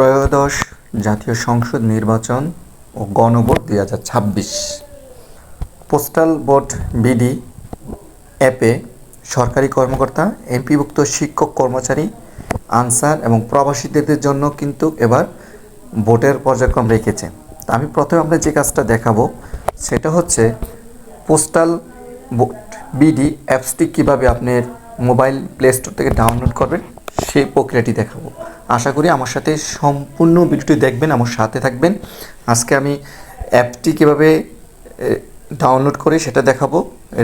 ত্রয়োদশ জাতীয় সংসদ নির্বাচন ও গণভোট দুই হাজার ছাব্বিশ। পোস্টাল ভোট বিডি অ্যাপে সরকারি কর্মকর্তা, এমপিভুক্ত শিক্ষক কর্মচারী, আনসার এবং প্রবাসীদের জন্য কিন্তু এবার ভোটের পর্যায়ক্রম রেখেছে। তা আমি প্রথমে আমরা যে কাজটা দেখাবো, সেটা হচ্ছে পোস্টাল ভোট বিডি অ্যাপসটি কীভাবে আপনার মোবাইল প্লে স্টোর থেকে ডাউনলোড করবেন সেই প্রক্রিয়াটি দেখাবো। আশা করি আমার সাথে সম্পূর্ণ ভিডিওটি দেখবেন, আমার সাথে থাকবেন। আজকে আমি অ্যাপটি কীভাবে ডাউনলোড করে সেটা দেখাবো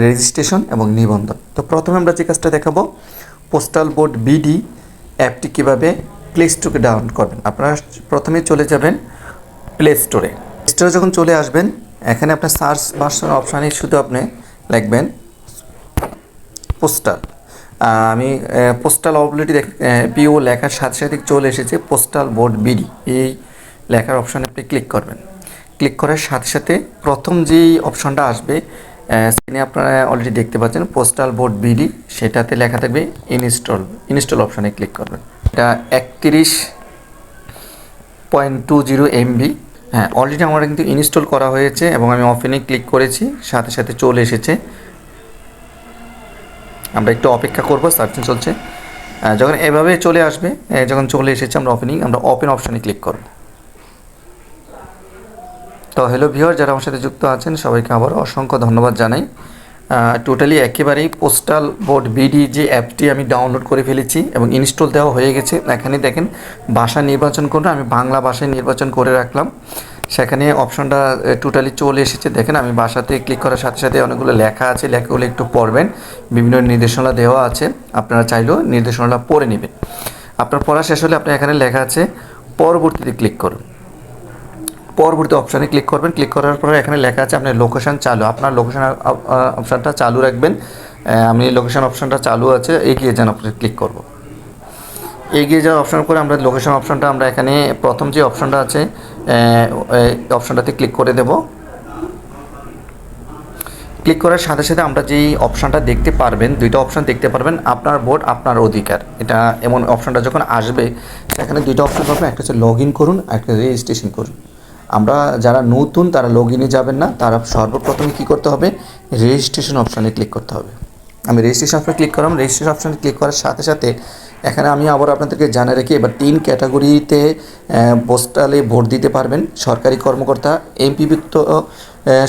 রেজিস্ট্রেশন এবং নিবন্ধন। তো প্রথমে আমরা যে কাজটা দেখাবো পোস্টাল বোর্ড বিডি অ্যাপটি কীভাবে প্লে স্টোরে ডাউনলোড করবেন। আপনারা প্রথমে চলে যাবেন প্লে স্টোরে স্টোরে যখন চলে আসবেন, এখানে আপনার সার্চ ভার্সন অপশানে শুধু আপনি লিখবেন পোস্টাল আমি পোস্টাল অবলিটি পিও লেখার সাথে সাথে চলে এসেছে পোস্টাল বোর্ড বিডি এই লেখার অপশানে আপনি ক্লিক করবেন। ক্লিক করার সাথে সাথে প্রথম যেই অপশনটা আসবে স্ক্রিনে আপনারা অলরেডি দেখতে পাচ্ছেন পোস্টাল বোর্ড বিডি সেটাতে লেখা থাকবে ইনস্টল ইনস্টল অপশানে ক্লিক করবেন। এটা একত্রিশ পয়েন্ট টু জিরো এমবি হ্যাঁ অলরেডি আমার কিন্তু ইনস্টল করা হয়েছে এবং আমি অফেনে ক্লিক করেছি, সাথে সাথে চলে এসেছে। আমরা একটু অপেক্ষা করব সার্চিং চলছে। যখন এভাবে চলে আসবে যখন চলে এসেছে আমরা ওপেনিং আমরা ওপেন অপশানে ক্লিক করব। তো হ্যালো ভিওর যারা আমার সাথে যুক্ত আছেন, সবাইকে আবার অসংখ্য ধন্যবাদ জানাই। টোটালি একেবারেই পোস্টাল বোর্ড বিডি যে অ্যাপটি আমি ডাউনলোড করে ফেলেছি এবং ইনস্টল দেওয়া হয়ে গেছে, এখানে দেখেন, ভাষা নির্বাচন করুন, আমি বাংলা ভাষায় নির্বাচন করে রাখলাম। সেখানে অপশনটা টোটালি চলে এসেছে। দেখেন, আমি বাসাতে ক্লিক করার সাথে সাথে অনেকগুলো লেখা আছে, লেখাগুলো একটু পড়বেন। বিভিন্ন নির্দেশনা দেওয়া আছে, আপনারা চাইলেও নির্দেশনাটা পড়ে নেবেন। আপনার পড়া শেষ হলে আপনার এখানে লেখা আছে, পরবর্তীতে ক্লিক করুন। পরবর্তী অপশানে ক্লিক করবেন। ক্লিক করার পরে এখানে লেখা আছে, আপনার লোকেশন চালু। আপনার লোকেশান অপশানটা চালু রাখবেন। আমি লোকেশান অপশানটা চালু আছে, এগিয়ে যান অপশানে ক্লিক করব। এগিয়ে যাওয়ার অপশান করে আমরা লোকেশন অপশানটা আমরা এখানে প্রথম যে অপশানটা আছে অপশানটাতে ক্লিক করে দেব। ক্লিক করার সাথে সাথে আমরা যেই অপশানটা দেখতে পারবেন, দুইটা অপশান দেখতে পারবেন, আপনার ভোট আপনার অধিকার। এটা এমন অপশানটা যখন আসবে, সেখানে দুইটা অপশান পাবেন, একটা হচ্ছে লগ ইন করুন একটা রেজিস্ট্রেশন করুন। আমরা যারা নতুন, তারা লগ ইনে যাবেন না, তারা সর্বপ্রথমে কী করতে হবে? রেজিস্ট্রেশন অপশানে ক্লিক করতে হবে। আমি রেজিস্ট্রেশন অপশানে ক্লিক করলাম রেজিস্ট্রেশন অপশানে ক্লিক করার সাথে সাথে এখানে আমি আবার আপনাদেরকে জানা রেখি, এবার তিন ক্যাটাগরিতে পোস্টালে ভোট দিতে পারবেন। সরকারি কর্মকর্তা এমপিভুক্ত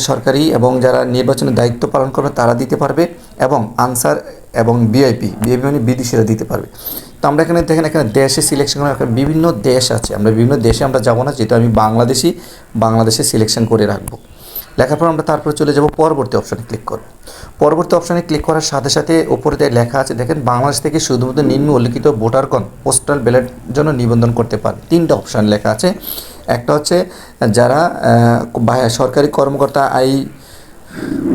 সরকারি এবং যারা নির্বাচনের দায়িত্ব পালন করবে তারা দিতে পারবে এবং আনসার এবং বিআইপি বিআইপি মানে বিদেশিরা দিতে পারবে। তো আমরা এখানে দেখেন, এখানে দেশে সিলেকশন করা বিভিন্ন দেশ আছে। আমরা বিভিন্ন দেশে আমরা যাব না, যেহেতু আমি বাংলাদেশি, বাংলাদেশে সিলেকশন করে রাখব। লেখার পর আমরা তারপরে চলে যাব পরবর্তী অপশানে ক্লিক করব। পরবর্তী অপশানে ক্লিক করার সাথে সাথে ওপরে দিয়ে লেখা আছে, দেখেন বাংলাদেশ থেকে শুধুমাত্র নিম্ন উল্লিখিত ভোটারগণ পোস্টাল ব্যালট জন্য নিবন্ধন করতে পারে। তিনটা অপশান লেখা আছে। একটা হচ্ছে, যারা সরকারি কর্মকর্তা আই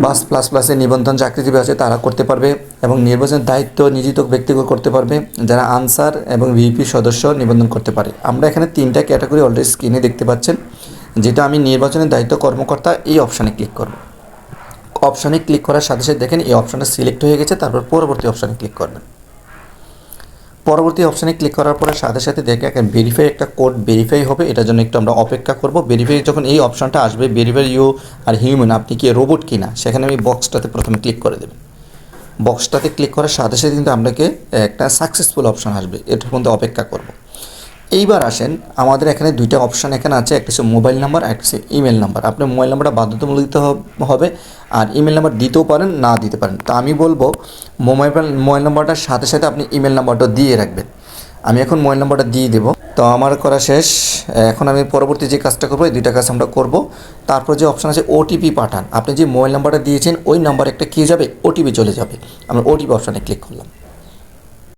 বাস প্লাস প্লাসে নিবন্ধন চাকরিজীবী আছে, তারা করতে পারবে এবং নির্বাচনের দায়িত্ব নিয়োজিত ব্যক্তিগত করতে পারবে, যারা আনসার এবং ভিপি সদস্য নিবন্ধন করতে পারে। আমরা এখানে তিনটা ক্যাটাগরি অলরেডি স্ক্রিনে দেখতে পাচ্ছেন। যেটা আমি নির্বাচনের দায়িত্ব কর্মকর্তা এই অপশানে ক্লিক করব। অপশানে ক্লিক করার সাথে সাথে দেখেন এই অপশানটা সিলেক্ট হয়ে গেছে, তারপর পরবর্তী অপশানে ক্লিক করবেন। পরবর্তী অপশানে ক্লিক করার পরে সাথে সাথে দেখে একটা ভেরিফাই একটা কোড ভেরিফাই হবে, এটার জন্য একটু আমরা অপেক্ষা করব। ভেরিফাই যখন এই অপশানটা আসবে ভেরিফাই ইউ আর হিউম্যান আপনি কি রোবট কিনা, সেখানে আমি বক্সটাতে প্রথমে ক্লিক করে দেবেন বক্সটাতে ক্লিক করার সাথে সাথে কিন্তু আপনাকে একটা সাকসেসফুল অপশান আসবে এটার মধ্যে অপেক্ষা করব। এইবার আসেন, আমাদের এখানে দুইটা অপশান এখানে আছে, একটা হচ্ছে মোবাইল নাম্বার একটা হচ্ছে ইমেল নাম্বার আপনার মোবাইল নাম্বারটা বাধ্যতামূলক দিতে হবে আর ইমেল নাম্বার দিতেও পারেন, না দিতে পারেন। তা আমি বলব মোবাইল মোবাইল নাম্বারটার সাথে সাথে আপনি ইমেল নাম্বারটা দিয়ে রাখবেন। আমি এখন মোবাইল নাম্বারটা দিয়ে দেবো। তো আমার করা শেষ। এখন আমি পরবর্তী যে কাজটা করব, এই দুইটা কাজ আমরা করব। তারপর যে অপশান আছে ওটিপি পাঠান। আপনি যে মোবাইল নাম্বারটা দিয়েছেন, ওই নাম্বার একটা কী যাবে? ওটিপি চলে যাবে। আমরা ওটিপি অপশানে ক্লিক করলাম।